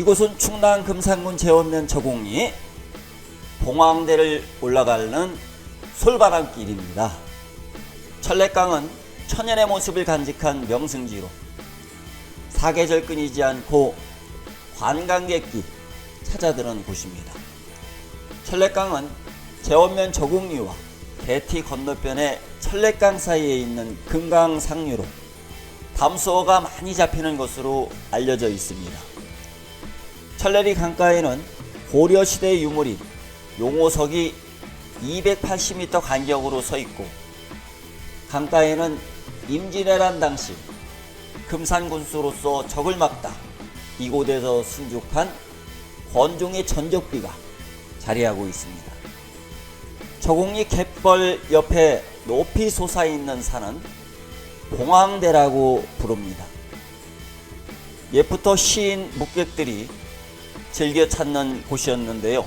이곳은 충남 금산군 제원면 저곡리 봉황대를 올라가는 솔바람길입니다. 천례강은 천연의 모습을 간직한 명승지로 사계절 끊이지 않고 관광객이 찾아드는 곳입니다. 천례강은 제원면 저곡리와 대티 건너편의 천례강 사이에 있는 금강 상류로 담수어가 많이 잡히는 것으로 알려져 있습니다. 천례리 강가에는 고려 시대 유물인 용호석이 280m 간격으로 서 있고 강가에는 임진왜란 당시 금산군수로서 적을 막다 이곳에서 순죽한 권종의 전적비가 자리하고 있습니다. 저곡리 갯벌 옆에 높이 솟아있는 산은 봉황대라고 부릅니다. 옛부터 시인 묵객들이 즐겨 찾는 곳이었는데요.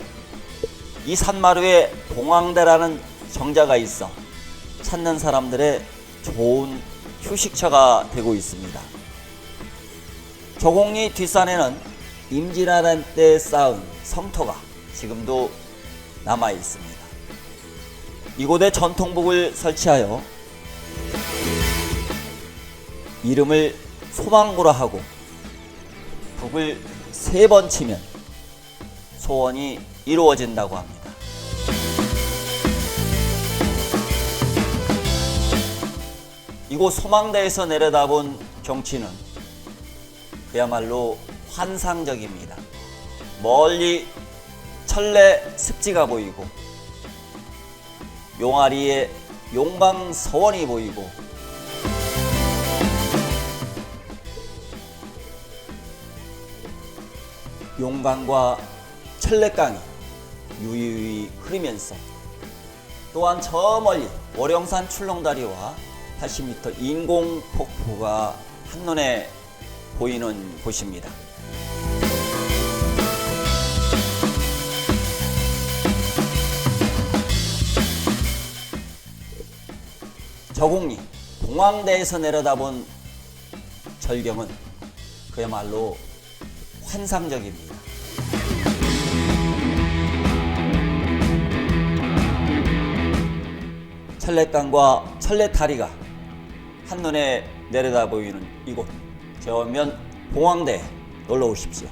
이 산마루에 봉황대라는 정자가 있어 찾는 사람들의 좋은 휴식처가 되고 있습니다. 저곡리 뒷산에는 임진왜란 때 쌓은 성터가 지금도 남아 있습니다. 이곳에 전통북을 설치하여 이름을 소망고라 하고 북을 세 번 치면 소원이 이루어진다고 합니다. 이곳 소망대에서 내려다본 경치는 그야말로 환상적입니다. 멀리 철내 습지가 보이고 용아리에 용방 서원이 보이고 용강과 천례강이 유유히 흐르면서 또한 저 멀리 월영산 출렁다리와 80m 인공 폭포가 한눈에 보이는 곳입니다. 저곡리 봉황대에서 내려다본 절경은 그야말로 환상적입니다. 천례강과 천례다리가 한눈에 내려다 보이는 이곳 제원면 봉황대 놀러 오십시오.